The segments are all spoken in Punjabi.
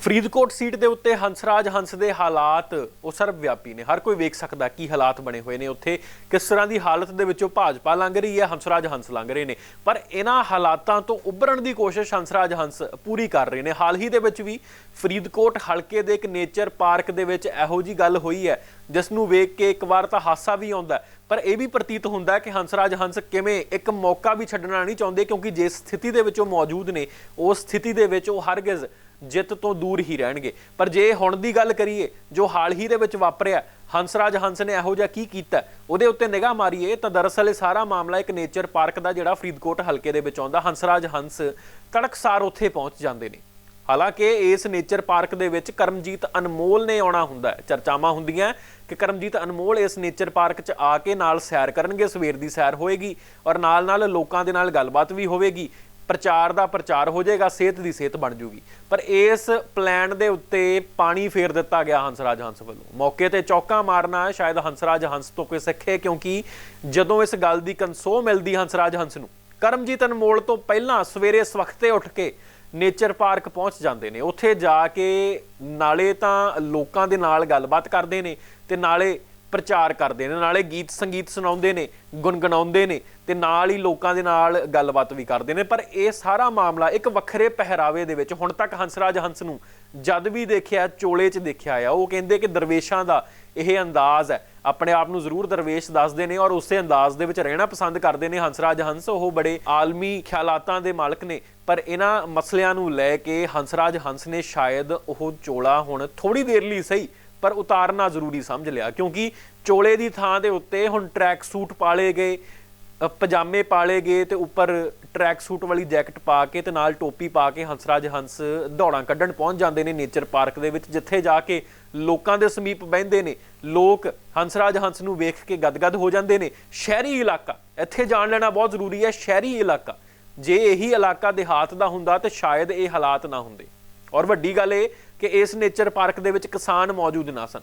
ਫਰੀਦਕੋਟ ਸੀਟ ਦੇ ਉੱਤੇ ਹੰਸਰਾਜ ਹੰਸ ਦੇ ਹਾਲਾਤ ਉਹ ਸਰਬ ਵਿਆਪੀ ਨੇ। ਹਰ ਕੋਈ ਵੇਖ ਸਕਦਾ ਕੀ ਹਾਲਾਤ ਬਣੇ ਹੋਏ ਨੇ ਉੱਥੇ। ਕਿਸ ਤਰ੍ਹਾਂ ਦੀ ਹਾਲਤ ਦੇ ਵਿੱਚੋਂ ਭਾਜਪਾ ਲੰਘ ਰਹੀ ਹੈ, ਹੰਸਰਾਜ ਹੰਸ ਲੰਘ ਰਹੇ ਨੇ। ਪਰ ਇਹਨਾਂ ਹਾਲਾਤਾਂ ਤੋਂ ਉੱਭਰਨ ਦੀ ਕੋਸ਼ਿਸ਼ ਹੰਸਰਾਜ ਹੰਸ ਪੂਰੀ ਕਰ ਰਹੇ ਨੇ। ਹਾਲ ਹੀ ਦੇ ਵਿੱਚ ਵੀ ਫਰੀਦਕੋਟ ਹਲਕੇ ਦੇ ਇੱਕ ਨੇਚਰ ਪਾਰਕ ਦੇ ਵਿੱਚ ਇਹੋ ਜੀ ਗੱਲ ਹੋਈ ਹੈ, ਜਿਸ ਨੂੰ ਵੇਖ ਕੇ ਇੱਕ ਵਾਰ ਤਾਂ ਹਾਸਾ ਵੀ ਆਉਂਦਾ ਪਰ ਇਹ ਵੀ ਪ੍ਰਤੀਤ ਹੁੰਦਾ ਕਿ ਹੰਸਰਾਜ ਹੰਸ ਕਿਵੇਂ ਇੱਕ ਮੌਕਾ ਵੀ ਛੱਡਣਾ ਨਹੀਂ ਚਾਹੁੰਦੇ, ਕਿਉਂਕਿ ਜਿਸ ਸਥਿਤੀ ਦੇ ਵਿੱਚ ਉਹ ਮੌਜੂਦ ਨੇ, ਉਸ ਸਥਿਤੀ ਦੇ ਵਿੱਚ ਉਹ ਹਰਗਿਜ਼ ਜਿੱਤ ਤੋਂ ਦੂਰ ਹੀ ਰਹਿਣਗੇ। ਪਰ ਜੇ ਹੁਣ ਦੀ ਗੱਲ ਕਰੀਏ, ਜੋ ਹਾਲ ਹੀ ਦੇ ਵਿੱਚ ਵਾਪਰਿਆ, ਹੰਸਰਾਜ ਹੰਸ ਨੇ ਇਹੋ ਜਿਹਾ ਕੀ ਕੀਤਾ? ਉਹਦੇ ਉੱਤੇ ਨਿਗਾਹ ਮਾਰੀਏ, ਤਾਂ ਦਰਅਸਲ ਇਹ ਸਾਰਾ ਮਾਮਲਾ ਇੱਕ ਨੇਚਰ ਪਾਰਕ ਦਾ ਜਿਹੜਾ ਫਰੀਦਕੋਟ ਹਲਕੇ ਦੇ ਵਿੱਚ ਆਉਂਦਾ। ਹੰਸਰਾਜ ਹੰਸ ਤੜਕਸਾਰ ਉੱਥੇ ਪਹੁੰਚ ਜਾਂਦੇ ਨੇ। ਹਾਲਾਂਕਿ ਇਸ ਨੇਚਰ ਪਾਰਕ ਦੇ ਵਿੱਚ ਕਰਮਜੀਤ ਅਨਮੋਲ ਨੇ ਆਉਣਾ ਹੁੰਦਾ ਹੈ। ਚਰਚਾਵਾਂ ਹੁੰਦੀਆਂ ਕਿ ਕਰਮਜੀਤ ਅਨਮੋਲ ਇਸ ਨੇਚਰ ਪਾਰਕ 'ਚ ਆ ਕੇ ਨਾਲ ਸੈਰ ਕਰਨਗੇ। ਸਵੇਰ ਦੀ ਸੈਰ ਹੋਏਗੀ ਔਰ ਨਾਲ ਨਾਲ ਲੋਕਾਂ ਦੇ ਨਾਲ ਗੱਲਬਾਤ ਵੀ ਹੋਵੇਗੀ। ਪ੍ਰਚਾਰ ਦਾ ਪ੍ਰਚਾਰ ਹੋ ਜਾਏਗਾ, ਸਿਹਤ ਦੀ ਸਿਹਤ ਬਣ ਜੂਗੀ। ਪਰ ਇਸ ਪਲਾਨ ਦੇ ਉੱਤੇ ਪਾਣੀ ਫੇਰ ਦਿੱਤਾ ਗਿਆ ਹੰਸਰਾਜ ਹੰਸ ਵੱਲੋਂ। ਮੌਕੇ ਤੇ ਚੌਕਾ ਮਾਰਨਾ ਸ਼ਾਇਦ ਹੰਸਰਾਜ ਹੰਸ ਤੋਂ ਕੋਈ ਸਿੱਖੇ, ਕਿਉਂਕਿ ਜਦੋਂ ਇਸ ਗੱਲ ਦੀ ਕਨਸੋ ਮਿਲਦੀ ਹੰਸਰਾਜ ਹੰਸ ਨੂੰ, ਕਰਮਜੀਤ ਅਨਮੋਲ ਤੋਂ ਪਹਿਲਾਂ ਸਵੇਰੇ ਸਵਖਤੇ ਉੱਠ ਕੇ ਨੇਚਰ ਪਾਰਕ ਪਹੁੰਚ ਜਾਂਦੇ ਨੇ। ਉੱਥੇ ਜਾ ਕੇ ਨਾਲੇ ਤਾਂ ਲੋਕਾਂ ਦੇ ਨਾਲ ਗੱਲਬਾਤ ਕਰਦੇ ਨੇ ਤੇ ਨਾਲੇ ਪ੍ਰਚਾਰ ਕਰਦੇ ਨੇ, ਨਾਲੇ ਗੀਤ, ਸੰਗੀਤ ਸੁਣਾਉਂਦੇ ਨੇ ਗੁੰਗਣਾਉਂਦੇ ਨੇ ਤੇ ਨਾਲ ਹੀ ਲੋਕਾਂ ਦੇ ਨਾਲ ਗੱਲਬਾਤ ਵੀ ਕਰਦੇ ਨੇ। ਪਰ ਇਹ ਸਾਰਾ ਮਾਮਲਾ ਇੱਕ ਵੱਖਰੇ ਪਹਿਰਾਵੇ ਦੇ ਵਿੱਚ ਹੁਣ ਤੱਕ ਹੰਸਰਾਜ ਹੰਸ ਨੂੰ ਜਦ ਵੀ ਦੇਖਿਆ, ਚੋਲੇ 'ਚ ਦੇਖਿਆ ਆ, ਉਹ ਕਹਿੰਦੇ ਕਿ ਦਰਵੇਸ਼ਾਂ ਦਾ ਇਹ ਅੰਦਾਜ਼ ਹੈ। ਆਪਣੇ ਆਪ ਨੂੰ ਜ਼ਰੂਰ ਦਰਵੇਸ਼ ਦੱਸਦੇ ਨੇ ਔਰ ਉਸੇ ਅੰਦਾਜ਼ ਦੇ ਵਿੱਚ ਰਹਿਣਾ ਪਸੰਦ ਕਰਦੇ ਨੇ ਹੰਸਰਾਜ ਹੰਸ। ਉਹ ਬੜੇ ਆਲਮੀ ਖਿਆਲਾਤਾਂ ਦੇ ਮਾਲਕ ਨੇ, ਪਰ ਇਹਨਾਂ ਮਸਲਿਆਂ ਨੂੰ ਲੈ ਕੇ ਹੰਸਰਾਜ ਹੰਸ ਨੇ ਸ਼ਾਇਦ ਉਹ ਚੋਲਾ ਹੁਣ ਥੋੜੀ ਦੇਰ ਲਈ ਸਹੀ ਪਰ ਉਤਾਰਨਾ ਜ਼ਰੂਰੀ ਸਮਝ ਲਿਆ ਕਿਉਂਕਿ ਚੋਲੇ ਦੀ ਥਾਂ ਦੇ ਉੱਤੇ ਹੁਣ ਟਰੈਕ ਸੂਟ ਪਾਲੇ ਗਏ ਅ, ਪਜਾਮੇ ਪਾਲੇ ਗਏ ਤੇ ਉੱਪਰ ਟਰੈਕ ਸੂਟ ਵਾਲੀ ਜੈਕਟ ਪਾ ਕੇ ਤੇ ਨਾਲ ਟੋਪੀ ਪਾ ਕੇ ਹੰਸਰਾਜ ਹੰਸ ਦੌੜਾਂ ਕੱਢਣ ਪਹੁੰਚ ਜਾਂਦੇ ਨੇ ਨੇਚਰ ਪਾਰਕ ਦੇ ਵਿੱਚ ਜਿੱਥੇ ਜਾ ਕੇ ਲੋਕਾਂ ਦੇ ਸਮੀਪ ਬਹਿੰਦੇ ਨੇ ਲੋਕ ਹੰਸਰਾਜ ਹੰਸ ਨੂੰ ਵੇਖ ਕੇ ਗਦਗਦ ਹੋ ਜਾਂਦੇ ਨੇ। ਸ਼ਹਿਰੀ ਇਲਾਕਾ ਇੱਥੇ ਜਾਣ ਲੈਣਾ ਬਹੁਤ ਜ਼ਰੂਰੀ ਹੈ ਸ਼ਹਿਰੀ ਇਲਾਕਾ ਜੇ ਇਹੀ ਇਲਾਕਾ ਦਿਹਾਤ ਦਾ ਹੁੰਦਾ ਤੇ ਸ਼ਾਇਦ ਇਹ ਹਾਲਾਤ ਨਾ ਹੁੰਦੇ। ਔਰ ਵੱਡੀ ਗੱਲ ਇਹ ਕਿ ਇਸ ਨੇਚਰ ਪਾਰਕ ਦੇ ਵਿੱਚ ਕਿਸਾਨ ਮੌਜੂਦ ਨਾ ਸਨ।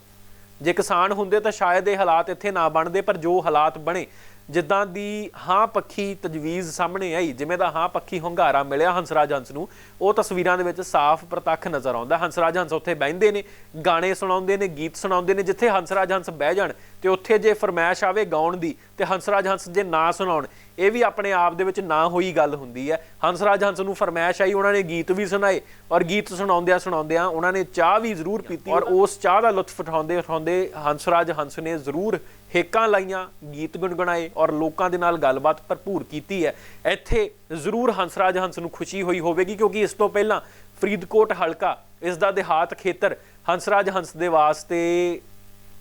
ਜੇ ਕਿਸਾਨ ਹੁੰਦੇ ਤਾਂ ਸ਼ਾਇਦ ਇਹ ਹਾਲਾਤ ਇੱਥੇ ਨਾ ਬਣਦੇ, ਪਰ ਜੋ ਹਾਲਾਤ ਬਣੇ, ਜਿੱਦਾਂ ਦੀ ਹਾਂ ਪੱਖੀ ਤਜਵੀਜ਼ ਸਾਹਮਣੇ ਆਈ, ਜਿਵੇਂ ਦਾ ਹਾਂ ਪੱਖੀ ਹੁੰਗਾਰਾ ਮਿਲਿਆ ਹੰਸਰਾਜ ਹੰਸ ਨੂੰ, ਉਹ ਤਸਵੀਰਾਂ ਦੇ ਵਿੱਚ ਸਾਫ਼ ਪ੍ਰਤੱਖ ਨਜ਼ਰ ਆਉਂਦਾ। ਹੰਸਰਾਜ ਹੰਸ ਉੱਥੇ ਬਹਿੰਦੇ ਨੇ, ਗਾਣੇ ਸੁਣਾਉਂਦੇ ਨੇ, ਗੀਤ ਸੁਣਾਉਂਦੇ ਨੇ, ਜਿੱਥੇ ਹੰਸਰਾਜ ਹੰਸ ਬਹਿ ਜਾਣ ਤੇ ਉੱਥੇ ਜੇ ਫਰਮਾਇਸ਼ ਆਵੇ ਗਾਉਣ ਦੀ ਤੇ ਹੰਸਰਾਜ ਹੰਸ ਜੇ ਨਾ ਸੁਣਾਉਣ, ਇਹ ਵੀ ਆਪਣੇ ਆਪ ਦੇ ਵਿੱਚ ਨਾ ਹੋਈ ਗੱਲ ਹੁੰਦੀ ਹੈ। ਹੰਸਰਾਜ ਹੰਸ ਨੂੰ ਫਰਮਾਇਸ਼ ਆਈ, ਉਹਨਾਂ ਨੇ ਗੀਤ ਵੀ ਸੁਣਾਏ ਔਰ ਗੀਤ ਸੁਣਾਉਂਦਿਆਂ ਸੁਣਾਉਂਦਿਆਂ ਉਹਨਾਂ ਨੇ ਚਾਹ ਵੀ ਜ਼ਰੂਰ ਪੀਤੀ ਔਰ ਉਸ ਚਾਹ ਦਾ ਲੁਤਫ ਉਠਾਉਂਦੇ ਉਠਾਉਂਦੇ ਹੰਸਰਾਜ ਹੰਸ ਨੇ ਜ਼ਰੂਰ ਹੇਕਾਂ ਲਾਈਆਂ, ਗੀਤ ਗੁੰਗਣਾਏ ਔਰ ਲੋਕਾਂ ਦੇ ਨਾਲ ਗੱਲਬਾਤ ਭਰਪੂਰ ਕੀਤੀ ਹੈ। ਇੱਥੇ ਜ਼ਰੂਰ ਹੰਸਰਾਜ ਹੰਸ ਨੂੰ ਖੁਸ਼ੀ ਹੋਈ ਹੋਵੇਗੀ ਕਿਉਂਕਿ ਇਸ ਤੋਂ ਪਹਿਲਾਂ ਫਰੀਦਕੋਟ ਹਲਕਾ ਇਸ ਦਾ ਦਿਹਾਤ ਖੇਤਰ ਹੰਸਰਾਜ ਹੰਸ ਦੇ ਵਾਸਤੇ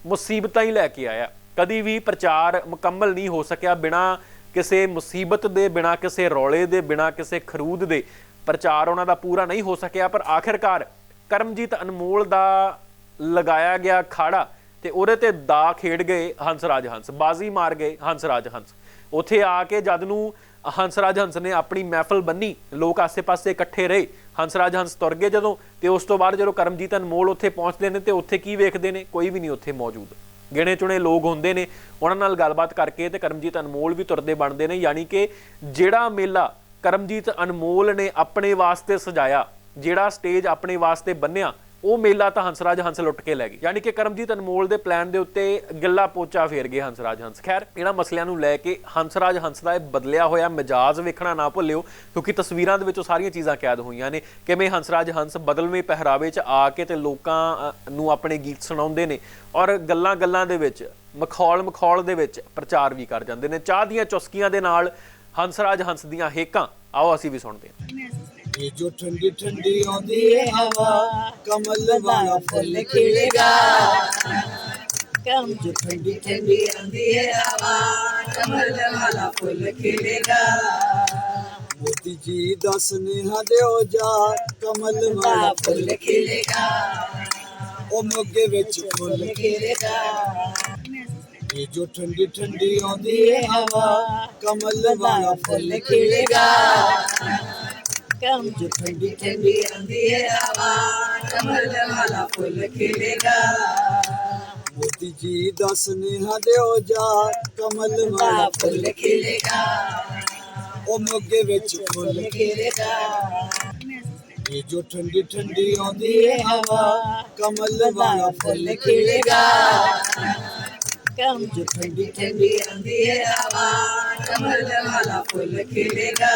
ਮੁਸੀਬਤਾਂ ਹੀ ਲੈ ਕੇ ਆਇਆ। ਕਦੀ ਵੀ ਪ੍ਰਚਾਰ ਮੁਕੰਮਲ ਨਹੀਂ ਹੋ ਸਕਿਆ ਬਿਨਾ ਕਿਸੇ ਮੁਸੀਬਤ ਦੇ, ਬਿਨਾ ਕਿਸੇ ਰੌਲੇ ਦੇ, ਬਿਨਾ ਕਿਸੇ ਖਰੂਦ ਦੇ। ਪ੍ਰਚਾਰ ਉਹਨਾਂ ਦਾ ਪੂਰਾ ਨਹੀਂ ਹੋ ਸਕਿਆ, ਪਰ ਆਖਿਰਕਾਰ ਕਰਮਜੀਤ ਅਨਮੋਲ ਦਾ ਲਗਾਇਆ ਗਿਆ ਖਾੜਾ ਤੇ ਉਹਦੇ ਤੇ ਦਾ ਖੇਡ ਗਏ ਹੰਸਰਾਜ ਹੰਸ ਬਾਜ਼ੀ ਮਾਰ ਗਏ ਹੰਸਰਾਜ ਹੰਸ ਉੱਥੇ ਆ ਕੇ ਜਦ ਨੂੰ ਹੰਸਰਾਜ ਹੰਸ ਨੇ ਆਪਣੀ ਮਹਿਫਲ ਬੰਨੀ, ਲੋਕ ਆਸੇ-ਪਾਸੇ ਇਕੱਠੇ ਰਹੇ। ਹੰਸਰਾਜ ਹੰਸ ਤੁਰ ਗਏ ਜਦੋਂ ਤੇ ਉਸ ਤੋਂ ਬਾਅਦ ਜਦੋਂ ਕਰਮਜੀਤ ਅਨਮੋਲ ਉੱਥੇ ਪਹੁੰਚਦੇ ਨੇ ਤੇ ਉੱਥੇ ਕੀ ਵੇਖਦੇ ਨੇ? ਕੋਈ ਵੀ ਨਹੀਂ ਉੱਥੇ ਮੌਜੂਦ। ਗਿਣੇ ਚੁਣੇ ਲੋਕ ਹੁੰਦੇ ਨੇ। ਉਹਨਾਂ ਨਾਲ ਗੱਲਬਾਤ ਕਰਕੇ ਤੇ ਕਰਮਜੀਤ ਅਨਮੋਲ ਵੀ ਤੁਰਦੇ ਬਣਦੇ ਨੇ। ਯਾਨੀ ਕਿ ਜਿਹੜਾ ਮੇਲਾ ਕਰਮਜੀਤ ਅਨਮੋਲ ਨੇ ਆਪਣੇ ਵਾਸਤੇ ਸਜਾਇਆ, ਜਿਹੜਾ ਸਟੇਜ ਆਪਣੇ ਵਾਸਤੇ ਬੰਨਿਆ ਉਹ ਮੇਲਾ ਤਾਂ ਹੰਸਰਾਜ ਹੰਸ ਲੁੱਟ ਕੇ ਲੈ ਗਈ। ਯਾਨੀ ਕਿ ਕਰਮਜੀਤ ਅਨਮੋਲ ਦੇ ਪਲਾਨ ਦੇ ਉੱਤੇ ਗਿੱਲਾ ਪੋਚਾ ਫੇਰ ਗਏ ਹੰਸਰਾਜ ਹੰਸ। ਖੈਰ, ਇਹਨਾਂ ਮਸਲਿਆਂ ਨੂੰ ਲੈ ਕੇ ਹੰਸਰਾਜ ਹੰਸ ਦਾ ਇਹ ਬਦਲਿਆ ਹੋਇਆ ਮਿਜਾਜ਼ ਵੇਖਣਾ ਨਾ ਭੁੱਲਿਓ, ਕਿਉਂਕਿ ਤਸਵੀਰਾਂ ਦੇ ਵਿੱਚ ਉਹ ਸਾਰੀਆਂ ਚੀਜ਼ਾਂ ਕੈਦ ਹੋਈਆਂ ਨੇ। ਕਿਵੇਂ ਹੰਸਰਾਜ ਹੰਸ ਬਦਲਵੇਂ ਪਹਿਰਾਵੇ 'ਚ ਆ ਕੇ ਤੇ ਲੋਕਾਂ ਨੂੰ ਆਪਣੇ ਗੀਤ ਸੁਣਾਉਂਦੇ ਨੇ ਔਰ ਗੱਲਾਂ-ਗੱਲਾਂ ਦੇ ਵਿੱਚ ਮਖੌਲ ਮਖੌਲ ਦੇ ਵਿੱਚ ਪ੍ਰਚਾਰ ਵੀ ਕਰ ਜਾਂਦੇ ਨੇ। ਚਾਹ ਦੀਆਂ ਚੁਸਕੀਆਂ ਦੇ ਨਾਲ ਹੰਸਰਾਜ ਹੰਸ ਦੀਆਂ ਹੇਕਾਂ, ਆਓ ਅਸੀਂ ਵੀ ਸੁਣਦੇ ਹਾਂ। ਇਹ ਜੋ ਠੰਡੀ ਠੰਡੀ ਆਉਂਦੀ ਏ ਹਵਾ ਕਮਲ ਵਾਲਾ ਫੁੱਲ ਖਿੜੇਗਾ ਜੋ ਠੰਡੀ ਠੰਡੀ ਆਉਂਦੀ ਏ ਹਵਾ ਕਮਲ ਵਾਲਾ ਫੁੱਲ ਖਿੜੇਗਾ ਮੋਦੀ ਜੀ ਦਾ ਸੁਨੇਹਾ ਦਿਓ ਜਾ ਕਮਲ ਵਾਲਾ ਫੁੱਲ ਖਿੜੇਗਾ ਉਹ ਮੋਗੇ ਵਿੱਚ ਫੁੱਲ ਖਿੜੇਗਾ ਇਹ ਜੋ ਠੰਡੀ ਠੰਡੀ ਆਉਂਦੀ ਏ ਹਵਾ ਕਮਲ ਵਾਲਾ ਫੁੱਲ ਖਿੜੇਗਾ ਕਮਲ ਠੰਡੀ ਠੰਡੀ ਆਂਦੀ ਹੈ ਹਵਾ ਕਮਲ ਵਾਲਾ ਫੁੱਲ ਖਿੜੇਗਾ ਮੋਦੀ ਜੀ ਦਾ ਸੁਨੇਹਾ ਦਿਓ ਜਾ, ਕਮਲ ਵਾਲਾ ਫੁੱਲ ਖਿੜੇਗਾ ਉਹ ਮੋਗੇ ਵਿੱਚ ਫੁੱਲ ਖਿੜੇਗਾ ਇਹ ਜੋ ਠੰਡੀ ਠੰਡੀ ਆਉਂਦੀ ਹੈ ਹਵਾ, ਕਮਲ ਵਾਲਾ ਫੁੱਲ ਖਿੜੇਗਾ ਕਮ ਜੋ ਠੰਡੀ ਠੰਡੀ ਆਉਂਦੀ ਹੈ ਹਵਾ, ਕਮਲ ਵਾਲਾ ਫੁੱਲ ਖਿੜੇਗਾ